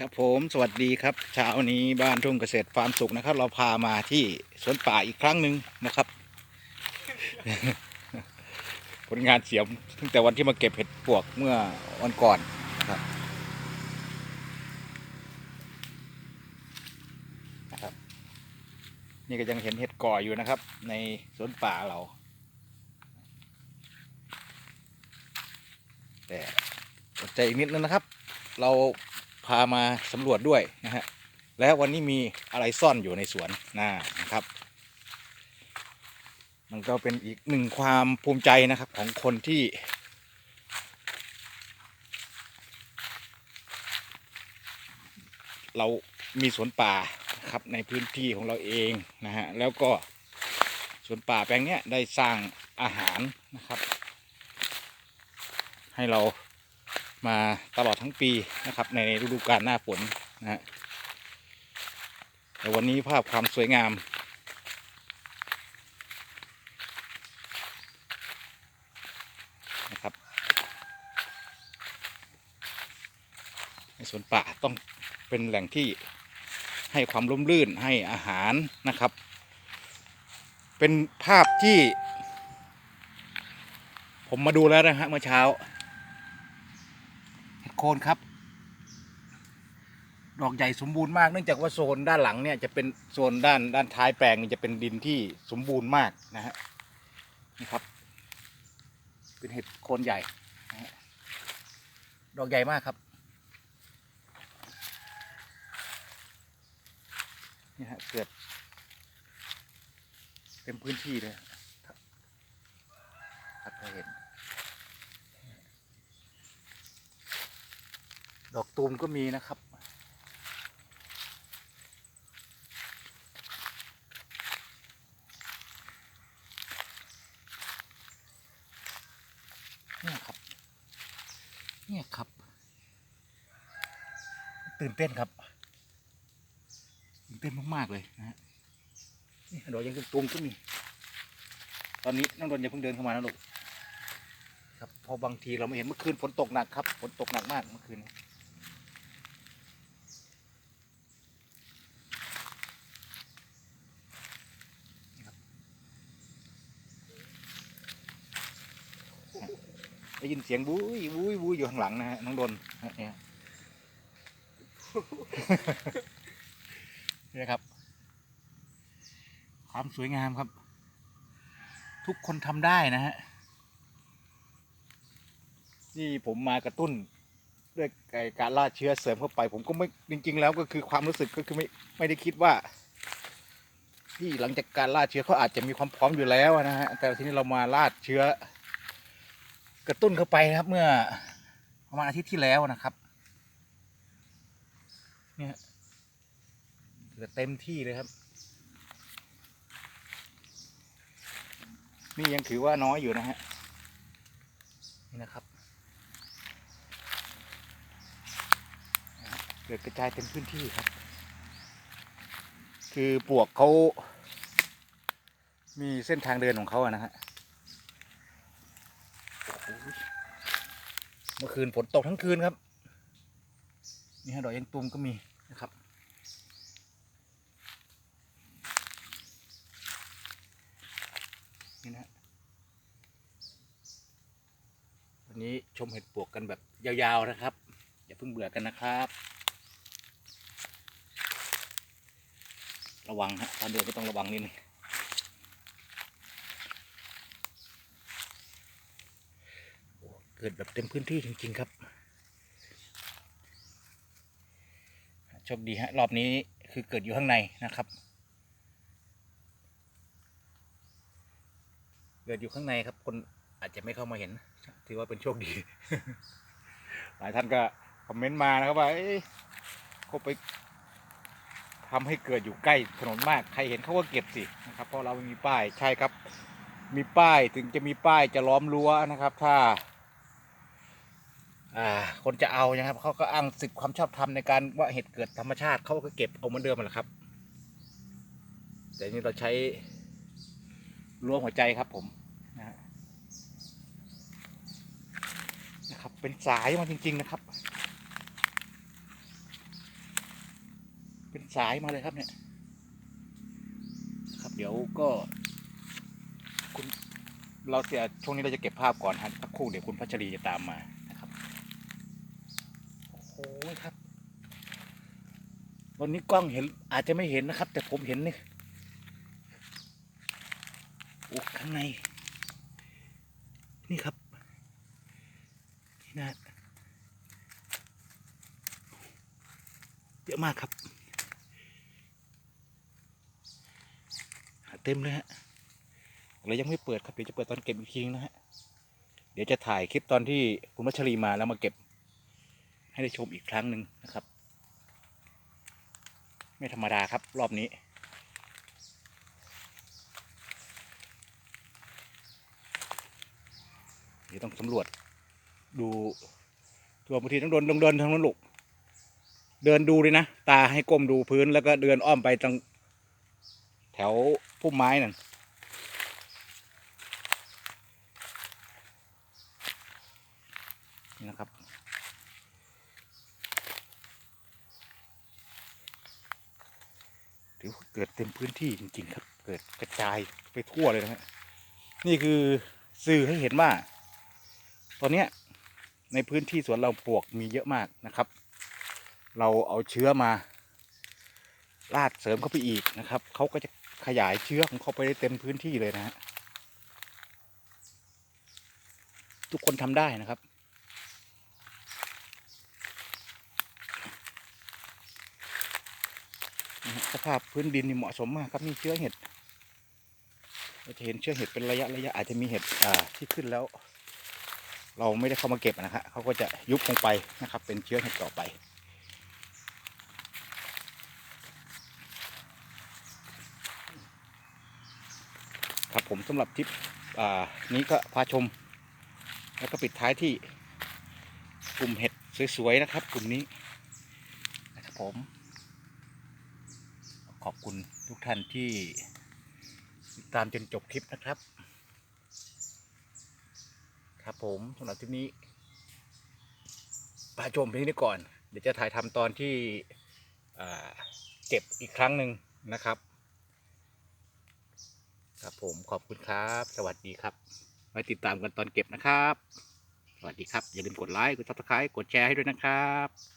ครับผมสวัสดีครับเช้านี้บ้านทุ่งเกษตรฟาร์มสุขนะครับ เราพามาที่สวนป่าอีกครั้งหนึ่งนะครับ ผลงานเสียมตั้งแต่วันที่มาเก็บเห็ดปวกเมื่อวันก่อนนะครับนะครับ นี่ก็ยังเห็นเห็ดก่ออยู่นะครับ ในสวนป่าเรา แต่อดใจอีกนิดนึงนะครับ เรา พามาสำรวจด้วยนะฮะแล้ววันนี้มีอะไรซ่อนอยู่ในสวนน่านะครับ มันก็เป็นอีกหนึ่งความภูมิใจนะครับของคนที่เรามีสวนป่าครับในพื้นที่ของเราเองนะฮะแล้วก็สวนป่าแปลงนี้ได้สร้างอาหารนะครับ ให้เรา มาตลอดทั้งปีนะครับ ในฤดูกาลหน้าฝนนะฮะแต่วันนี้ภาพความสวยงามนะครับในสวนป่าต้องเป็นแหล่งที่ให้ความร่มรื่นให้อาหารนะครับ เป็นภาพที่ ผมมาดูแล้วนะฮะเมื่อเช้า โคนครับ ดอกใหญ่สมบูรณ์มาก เนื่องจากว่าโซนด้านหลังเนี่ยจะเป็นโซนด้านด้านท้ายแปลงนี่จะเป็นดินที่สมบูรณ์มากนะฮะนี่ครับ เป็นเห็ดโคนใหญ่ดอกใหญ่มากครับนี่ฮะเกิดเต็มพื้นที่เลยครับครับเราเห็น ดอกตูมก็มีนะครับ เนี่ยครับ เนี่ยครับ ตื่นเต้นครับ ตื่นเต้นมาก ๆ เลยนะฮะนี่ดอกยังตูมก็มี ตอนนี้น้องดนอย่าเพิ่งเดินเข้ามานะลูกครับพอบางทีเราไม่เห็นเมื่อคืนฝนตกหนักครับฝนตกหนักมากเมื่อคืนนี้ ได้ยินเสียงบุ้ยบุ้ยบุ้ยอยู่ข้างหลังนะฮะน้องดนเนี่ยนี่ครับ ความสวยงามครับ ทุกคนทำได้นะฮะนี่ผมมากระตุ้นด้วยการล่าเชื้อเสริมเข้าไป ผมก็ไม่จริง ๆ แล้วก็คือความรู้สึกก็คือไม่ไม่ได้คิดว่าที่หลังจากการล่าเชื้อเขาอาจจะมีความพร้อมอยู่แล้วนะฮะแต่ทีนี้เรามาล่าเชื้อ กระตุ้นเข้าไปนะครับ เมื่อประมาณอาทิตย์ที่แล้วนะครับเนี่ยเหลือเต็มที่เลยครับ นี่ยังถือว่าน้อยอยู่นะฮะนี่นะครับเกิดกระจายเต็มพื้นที่ครับ คือปวกเขามีเส้นทางเดินของเขาอะนะฮะ มื่อคืนฝนตกทั้งคืนครับ นี่ฮะดอกยังตุมก็มีนะครับ นี่นะวันนี้ชมเห็ดปวกกันแบบยาวๆนะครับ อย่าเพิ่งเบื่อกันนะครับ ระวังฮะตอนเดินก็ต้องระวังนิดนึง กิดแบบเต็มพื้นที่จริง ๆ ครับโชคดีฮะรอบนี้คือเกิดอยู่ข้างในนะครับ เกิดอยู่ข้างในครับ คนอาจจะไม่เข้ามาเห็น ถือว่าเป็นโชคดี หลายท่านก็คอมเมนต์มานะครับว่าเอ๊ะเขาไปทำให้เกิดอยู่ใกล้ถนนมาก ใครเห็นเขาก็เก็บสินะครับ เพราะเราไม่มีป้าย ใช่ครับ มีป้ายถึงจะมีป้ายจะล้อมรั้วนะครับ ถ้า คนจะเอานะครับเขาก็อ้างสิทธิความชอบธรรมในการว่าเหตุเกิดธรรมชาติเขาก็เก็บเอาเหมือนเดิมแหละครับ แต่นี่เราใช้รั้วหัวใจครับผมนะครับ เป็นสายมาจริง ๆ นะครับ เป็นสายมาเลยครับเนี่ยครับ เดี๋ยวก็ คุณเราเสียช่วงนี้เราจะเก็บภาพก่อนฮะสักครู่เดี๋ยวคุณพัชรีจะตามมา หครับวันนี้กล้องเห็นอาจจะไม่เห็นนะครับ แต่ผมเห็นนี่โอ้ข้างใน นี่ครับ นี่นะเยอะมากครับเต็มเลยฮะเรายังไม่เปิดครับ เดี๋ยวจะเปิดตอนเก็บอีกทีนึงนะฮะ เดี๋ยวจะถ่ายคลิปตอนที่คุณวัชรีมาแล้วมาเก็บ ให้ได้ชมอีกครั้งหนึ่งนะครับ ไม่ธรรมดาครับรอบนี้ เดี๋ยวต้องสำรวจ ดูตัวบางทีต้องเดินต้องเดินทางนั้นลูกเดินดูเลยนะ ตาให้ก้มดูพื้นแล้วก็เดินอ้อมไปตรงแถวพุ่มไม้นั่นนี่นะครับ ถือว่าเกิดเต็มพื้นที่จริงๆครับ เกิดกระจายไปทั่วเลยนะฮะนี่คือสื่อให้เห็นว่า ตอนเนี้ยในพื้นที่สวนเราปลวกมีเยอะมากนะครับ เราเอาเชื้อมาลาดเสริมเข้าไปอีกนะครับเขาก็จะขยายเชื้อของเขาไปได้เต็มพื้นที่เลยนะฮะทุกคนทำได้นะครับ นะฮะ สภาพพื้นดินนี่เหมาะสมมากครับมีเชื้อเห็ดเราจะเห็นเชื้อเห็ดเป็นระยะระยะอาจจะมีเห็ดที่ขึ้นแล้ว เราไม่ได้เข้ามาเก็บนะฮะเขาก็จะยุบลงไปนะครับ เป็นเชื้อเห็ดต่อไปครับผมสำหรับทริปนี้ก็พาชม แล้วก็ปิดท้ายที่กลุ่มเห็ดสวยๆนะครับ กลุ่มนี้นะครับผม ขอบคุณทุกท่านที่ติดตามจนจบคลิปนะครับ ครับผมสำหรับคลิปนี้พาชมเพียงนี้ก่อน เดี๋ยวจะถ่ายทำตอนที่เก็บอีกครั้งหนึ่งนะครับ ครับผมขอบคุณครับ สวัสดีครับไว้ติดตามกันตอนเก็บนะครับ สวัสดีครับ อย่าลืมกดไลค์ กดซับสไครต์กดแชร์ให้ด้วยนะครับ